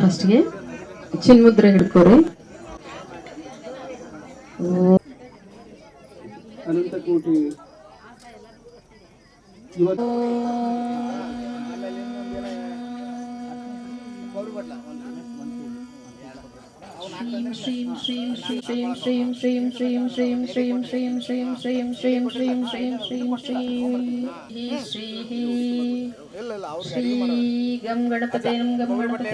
ಫಸ್ಟ್ಗೆ ಚಿನ್ಮುದ್ರೆ ಹಿಡ್ಕೋರಿ. ಅನಂತ ಕೋಟಿ. ಇವತ್ತು श्रीं श्रीं श्रीं श्रीं श्रीं श्रीं श्रीं श्रीं श्रीं श्रीं श्रीं श्रीं श्रीं श्रीं श्रीं श्रीं श्रीं श्रीः श्री गं गणपते गं गणपते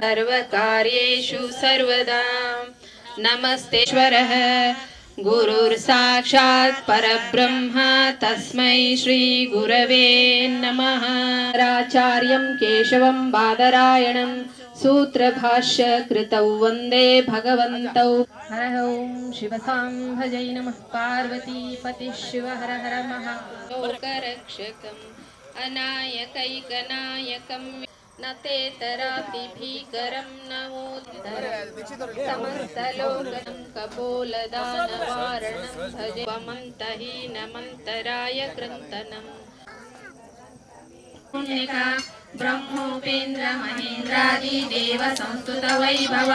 सर्वकार्येषु सर्वदा नमस्तेश्वरः गुरुर्साक्षात् परब्रह्म तस्मै श्रीगुरवे नमः। राचार्यं केशवं बादरायणं सूत्रभाष्यकृतौ वन्दे भगवन्तौ। हर ओं शिवसां भजै नमः। पार्वतीपतिः शिव हर हर लोकरक्षकम् अनायकैकनायकं न ते तरापिभीकरं नमोत्तर समस्तलोकनं कपोलदानवारणं भजे वमन्तहीनमन्तराय कृन्तनम् ब्रह्मोपेन्द्रमहेन्द्रादिदेवसंस्तुतवैभव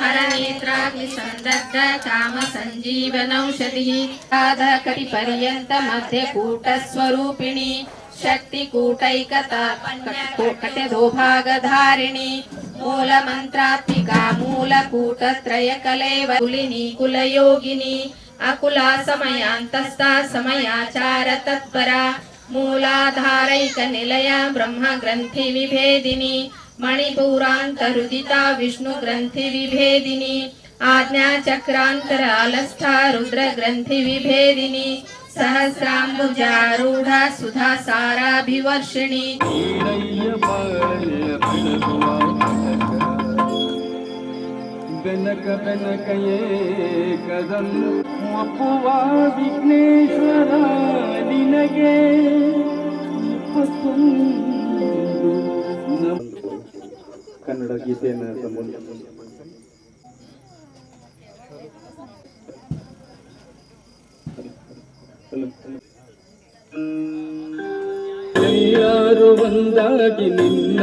हरनेत्राग्निसन्दग्ध कामसञ्जीवनौषधिः राधाकटिपर्यन्तमध्यकूटस्वरूपिणी राधकटिपर्यन्त मूलमन्त्रात्मिका मूलकूटत्रयकलेवलिनी कुलयोगिनी अकुला समयान्तस्ता समयाचार तत्परा मूलाधारैकनिलया ब्रह्मग्रन्थिविभेदिनी मणिपुरान्तरुदिता विष्णुग्रन्थिविभेदिनी आज्ञाचक्रान्तरालस्था रुद्रग्रन्थिविभेदिनी सहस्राम्बुजारूढ सुधा साराभिवर्षिणि ಬೆನಕ ಬೆನಕಯೇ ಕದನ್ನು ಒಪ್ಪುವ ವಿಘ್ನೇಶ್ವರ ನಿನಗೆ ಕನ್ನಡ ಗೀತೆಯನ್ನು ಸಂಬಂಧ ಯಾರು ಬಂದಾಗಿ ನಿನ್ನ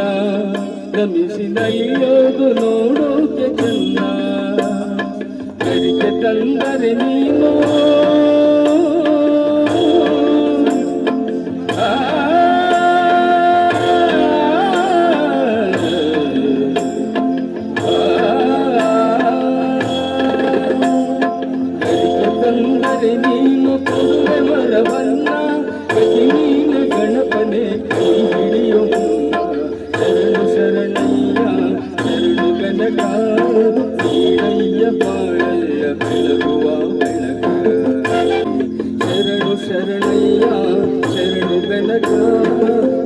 ಗಮಿಸಿ ನೈಯೋದು ನೋಡೋಕೆ ಚೆನ್ನ. ಕರಿಗೆ ತಂದರೆ ನೀನು. ಕರಿಗೆ ತಂದರೆ ನೀನು. ಶರಣಯ್ಯ, ಶರಣು ಗನಕ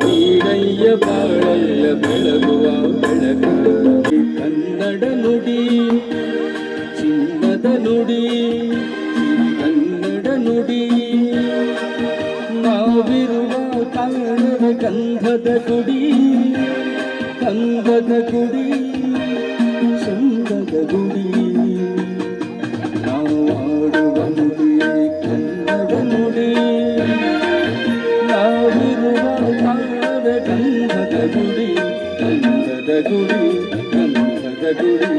ನೀಡಯ್ಯ ಬಾಳಯ್ಯ ಬೆಳಗುವ ಬೆಳಕ. ಕನ್ನಡ ನುಡಿ ಚಿನ್ನದ ನುಡಿ, ಕನ್ನಡ ನುಡಿ. ನಾವಿರುವ ಕನ್ನಡ ಗಂಧದ ಗುಡಿ ಗಂಧದ ಗುಡಿ ಚಂದದ ಗುಡಿ. Hallelujah.